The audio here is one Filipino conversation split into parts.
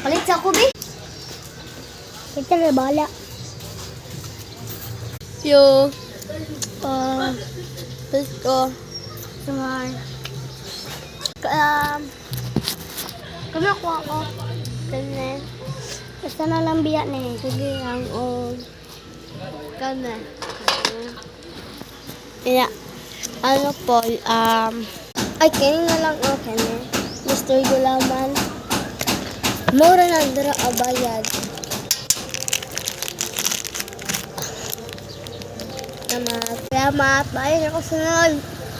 Palit sa kubi. Ito na bala. Yo. Uh, let's go. Suman. Um, kumakuha ko. Kanan. Basta na lang biya ni. Sige, ang og. Kanan. Kaya, ano po, um, Ay, kini na lang okay na. Mr. Gulaman. Mura na dira abayad. Salamat. Salamat. Bayan ako sunod.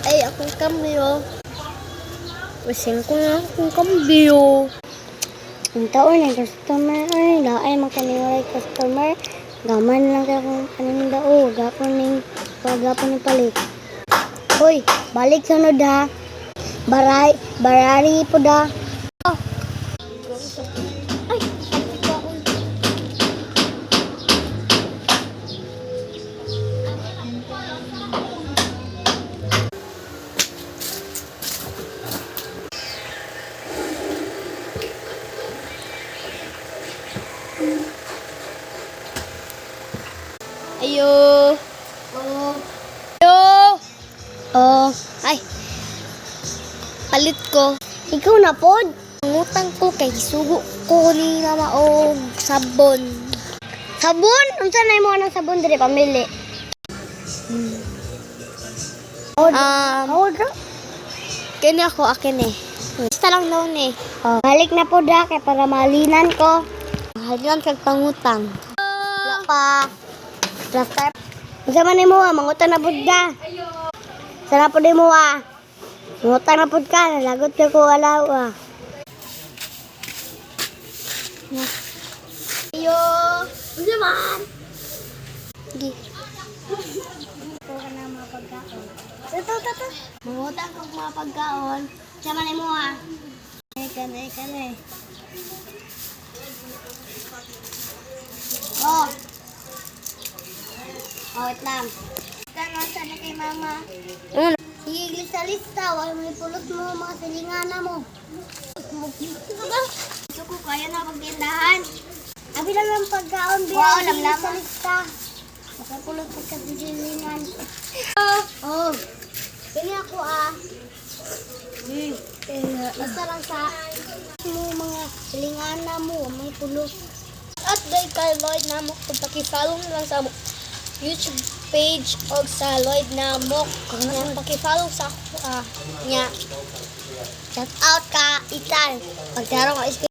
Ay, akong kambyo. Wising ko na akong kambyo. Ang taon ng customer, ay, laay magkaniwalay customer. Gaman lang kayo kung kanin dao. Gapon ning, pagapon ning palit. Hoy, balik sunod ha. Baray, barari po da. Ayo. oh. Ayo. Oh, Ay. Palit ko. ikaw na pod. Ngutang ko kay sugo ko ni mama og sabon. Sabon? Unsa na mo ng sabon diri pamili? Oh, Um, kini ako akin eh. Basta lang daw ni. Oh, balik na po da kay para malinan ko. Halilan kag pangutang. Wala pa. Plaster. Unsa man nimo ah, mangutan na pud ka. Sana pud mo ah. Mangutan na pud ka, nalagot ka ko wala ah. Ayo. Unsa man? Gi. Ka na mga pagkaon. Ito, ito, ito. Mangutan ko mga pagkaon. Unsa man nimo ah. Eh, kanay, kanay. Oh. Oh, wait lang. Tanong sana kay mama. Mm. Sige, lista-lista. Wala mo ipulot mo mga silingana mo. Gusto ko kaya na pagtindahan. Abi lang ang pagkaon biya. Oo, Sige, lam lam. Lista-lista. Makapulot ko sa silingan. Oh. Kini ako ah. Hmm. Eh, Basta lang sa mo mga silingana mo. May pulot. At day kay Lloyd na mo na lang sa mo- YouTube page og sa Lloyd na mo kung paki-follow sa ah, niya. Shout out ka, Itan. Pagdarong ka